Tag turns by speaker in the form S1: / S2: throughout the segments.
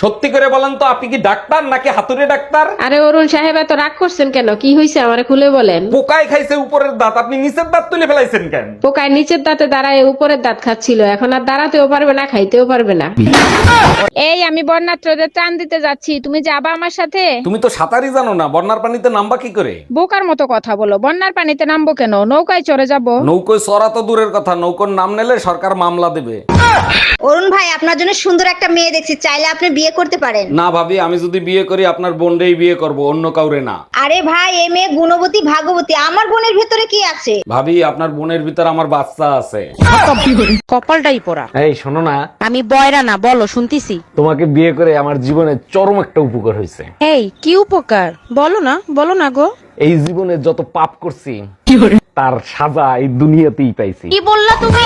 S1: সত্যি করে বলেন তো আপনি কি ডাক্তার নাকি হাতুড়ে ডাক্তার?
S2: আরে অরুণ সাহেব এত রাগ করছেন কেন? কি হয়েছে আমারে খুলে বলেন?
S1: পোকায় খাইছে উপরের দাঁত আপনি নিচের দাঁত তুলে ফেলাইছেন কেন?
S2: পোকায় নিচের দাঁতে দাঁড়ায় উপরের দাঁত খাচ্ছিল এখন আর দাঁড়াতেও পারবে না খাইতেও পারবে না।
S3: এই আমি বন্যাত্রদের ত্রাণ দিতে যাচ্ছি তুমি যাবা আমার সাথে?
S1: তুমি তো সাঁতারই জানো না বন্যার পানিতে নামবা কি করে?
S3: বোকার মতো কথা বলো বন্যার পানিতে নামবো কেন? নৌকায় চড়ে যাব?
S1: নৌকোয় চড়া তো দূরের কথা নৌকোর নাম নিলে সরকার মামলা দেবে।
S4: অরুণ ভাই আপনার জন্য সুন্দর একটা মেয়ে দেখছি। চাইলে আপনি বিয়ে করতে পারেন।
S1: না ভাবি আমি যদি বিয়ে করি আপনার বোনরেই বিয়ে করব অন্য কাউরে না।
S4: আরে ভাই এ মেয়ে গুণবতী ভাগবতী আমার বোনের ভেতরে কি আছে?
S1: ভাবি আপনার বোনের ভিতর আমার বাচ্চা আছে।
S5: কপালটাই পড়া।
S1: এই শোনো না।
S5: আমি বয়রা না বলো শুনতিছি।
S1: তোমাকে বিয়ে করে আমার জীবনে চরম একটা উপকার হয়েছে।
S5: এই কি উপকার? বলো না বলো না গো।
S1: এই জীবনে যত পাপ করছি তার সাজা এই দুনিয়াতেই পাইছি।
S5: কি বললা তুমি?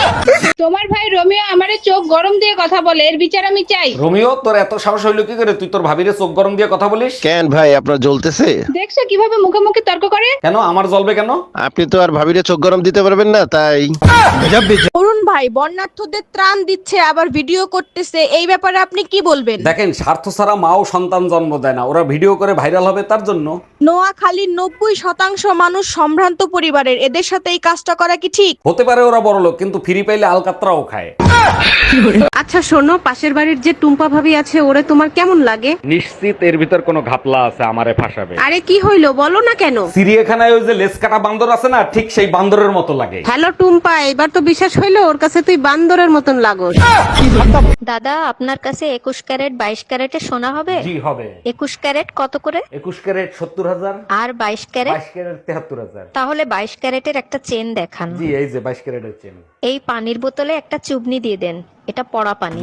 S3: তোমার ভাই রোমিও আমারে চোখ গরম দিয়ে কথা বলে এর বিচার আমি চাই।
S1: রোমিও তোর এত সাহস হইল কি করে? তুই তোর ভাবিরে চোখ গরম দিয়ে কথা বলিস?
S6: কেন ভাই আপনার জ্বলতেছে?
S3: দেখছ কীভাবে মুখে মুখে তর্ক করে?
S1: কেন? আমার জ্বলবে কেন?
S6: আপনি তো আর ভাবিরে চোখ গরম দিতে পারবেন না তাই।
S5: অরুণ ভাই বন্যার্থদের ত্রাণ দিচ্ছে আবার ভিডিও করতেছে। এই ব্যাপারে আপনি কি বলবেন?
S1: দেখেন স্বার্থ ছাড়া মাও সন্তান জন্ম দেয় না। ওরা ভিডিও করে ভাইরাল হবে তার জন্য।
S5: নোয়াখালীর নব্বই শতাংশ মানুষ সম্ভ্রান্ত পরিবারের। এদের সাথে এই কাজটা করা কি ঠিক?
S1: হতে পারে ওরা বড় লোক কিন্তু ফ্রি পাইলে আলকাতরাও খায়।
S2: আচ্ছা শোনো পাশের বাড়ির যে টুম্পা ভাবি আছে ওরে তোমার কেমন লাগে?
S1: নিশ্চিত এর ভিতর কোনো ঘাপলা আছে আমারে ফাঁসাবে।
S2: আরে কি হইল? বলো না কেন।
S1: চিড়িয়াখানায় ওই যে লেস কাটা বান্দর আছে না ঠিক সেই বান্দরের মতো লাগে।
S2: হ্যালো টুম্পা এবার তো বিশ্বাস হইল ওর কাছে তুই বান্দরের মতন লাগোস।
S7: দাদা আপনার কাছে একুশ ক্যারেট বাইশ ক্যারেটে সোনা হবে?
S1: জি হবে।
S7: একুশ ক্যারেট কত করে?
S1: একুশ ক্যারেট সত্তর হাজার।
S7: আর বাইশ ক্যারেট?
S1: বাইশ ক্যারেট তেহাত্তর হাজার।
S7: তাহলে বাইশ ক্যারেটের একটা চেন দেখান।
S1: জি এই যে বাইশ ক্যারেটের চেন।
S7: এই পানির বোতলে একটা চুবনি দিয়ে দেন। এটা পড়া পানি।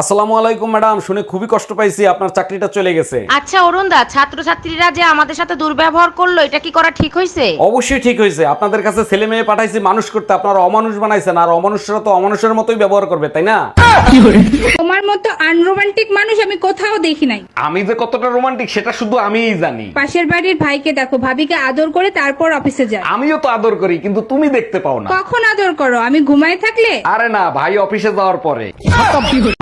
S1: আসসালামু আলাইকুম ম্যাডাম। শুনে খুবই কষ্ট পাইছি আপনার চাকরিটা চলে গেছে।
S5: আচ্ছা অরুণ দা ছাত্রছাত্রীরা যে আমাদের সাথে দুর্ব্যবহার করল এটা কি করা ঠিক হয়েছে
S1: অবশ্যই ঠিক হয়েছে আপনাদের কাছে ছেলে মেয়ে পাঠাইছি মানুষ করতে। আপনারা অমানুষ বানাইছেন আর অমানুষরা তো অমানুষের মতোই ব্যবহার করবে তাই না?
S3: তোমার মতো আনরোমান্টিক মানুষ আমি কোথাও দেখি নাই।
S1: আমি যে কতটা রোমান্টিক সেটা শুধু আমিই জানি।
S3: পাশের বাড়ির ভাইকে দেখো ভাবিকে আদর করে তারপর অফিসে যায়।
S1: আমিও তো আদর করি কিন্তু তুমি দেখতে পাও না।
S3: কখন আদর করো? আমি ঘুমায় থাকলে?
S1: আরে না ভাই অফিসে যাওয়ার পরে।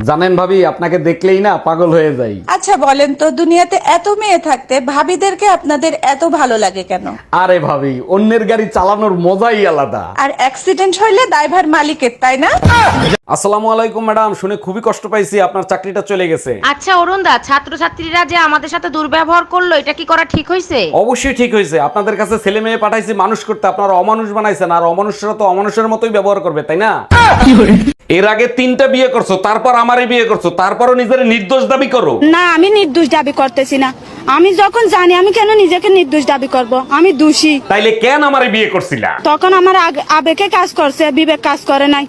S1: জানেন ভাবি আপনাকে দেখলেই না পাগল হয়ে যাই।
S8: আচ্ছা বলেন তো দুনিয়াতে এত মেয়ে থাকতে ভাবিদেরকে আপনাদের এত ভালো লাগে কেন?
S1: আরে ভাবি অন্যের গাড়ি চালানোর মজাই আলাদা।
S8: আর অ্যাক্সিডেন্ট হইলে দায়ভার মালিকের তাই না?
S1: আসসালামু আলাইকুম ম্যাডাম শুনে খুবই কষ্ট পাইছি আপনার চাকরিটা চলে গেছে।
S5: আচ্ছা অরুণ দা ছাত্রছাত্রীরা যে আমাদের সাথে দুর্ব্যবহার করল এটা কি করা ঠিক হয়েছে
S1: অবশ্যই ঠিক হয়েছে আপনাদের কাছে ছেলে মেয়ে পাঠাইছি মানুষ করতে আপনারা অমানুষ বানাইছেন আর অমানুষরা তো অমানুষের মতোই ব্যবহার করবে তাই না? এর আগে তিনটা বিয়ে করছ তারপর আমারই বিয়ে করছ তারপরও নিজের নির্দোষ দাবি করো।
S8: না আমি নির্দোষ দাবি করতেছি না। আমি যখন জানি আমি কেন নিজেকে নির্দোষ দাবি করব? আমি দোষী।
S1: তাইলে কেন আমারে বিয়ে করছিলা?
S8: তখন আমার আগ- আবেগে কাজ করছে বিবেক কাজ করে নাই।